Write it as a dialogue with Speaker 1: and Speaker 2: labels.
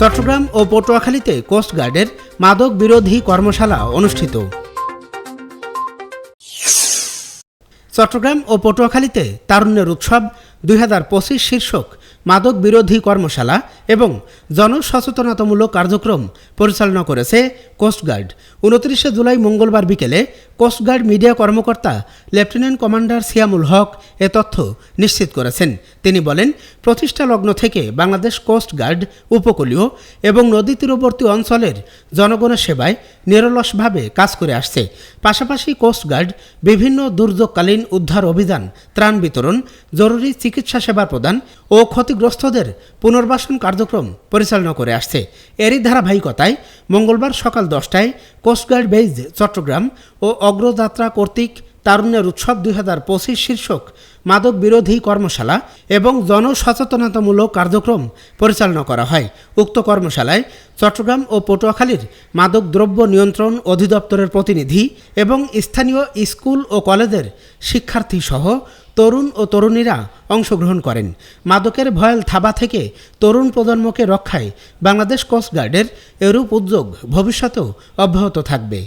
Speaker 1: চট্টগ্রাম ও পটুয়াখালীতে কোস্টগার্ডের মাদক বিরোধী কর্মশালা অনুষ্ঠিত। চট্টগ্রাম ও পটুয়াখালীতে তারুণ্যের উৎসব দুই হাজার পঁচিশ শীর্ষক মাদক বিরোধী কর্মশালা এবং জনসচেতনতামূলক কার্যক্রম পরিচালনা করেছে কোস্টগার্ড উনত্রিশে জুলাই মঙ্গলবার বিকেলে কোস্টগার্ড মিডিয়া কর্মকর্তা লেফটেন্যান্ট কমান্ডার সিয়ামুল হক এ তথ্য নিশ্চিত করেছেন। তিনি বলেন প্রতিষ্ঠা লগ্ন থেকে বাংলাদেশ কোস্টগার্ড উপকূলীয় এবং নদী তীরবর্তী অঞ্চলের জনগণের সেবায় নিরলসভাবে কাজ করে আসছে। পাশাপাশি কোস্টগার্ড বিভিন্ন দুর্যোগকালীন উদ্ধার অভিযান, ত্রাণ বিতরণ, জরুরি চিকিৎসা সেবা প্রদান ও ক্ষতিগ্রস্তদের পুনর্বাসন কার্যক্রম পরিচালনা করে আসছে। এরই ধারাবাহিকতায় মঙ্গলবার সকাল দশটায় কোস্টগার্ড বেইজ চট্টগ্রাম ও অগ্রযাত্রা কর্তৃক তারুণ্যের উৎসব দুই হাজার পঁচিশ শীর্ষক মাদক বিরোধী কর্মশালা এবং জনসচেতনতামূলক কার্যক্রম পরিচালনা করা হয়। উক্ত কর্মশালায় চট্টগ্রাম ও পটুয়াখালীর মাদক দ্রব্য নিয়ন্ত্রণ অধিদপ্তরের প্রতিনিধি এবং স্থানীয় স্কুল ও কলেজের শিক্ষার্থী সহ তরুণ ও তরুণীরা অংশগ্রহণ করেন। মাদকের ভয়াল থাবা থেকে তরুণ প্রজন্মকে রক্ষায় বাংলাদেশ কোস্টগার্ডের এরূপ উদ্যোগ ভবিষ্যতেও অব্যাহত থাকবে।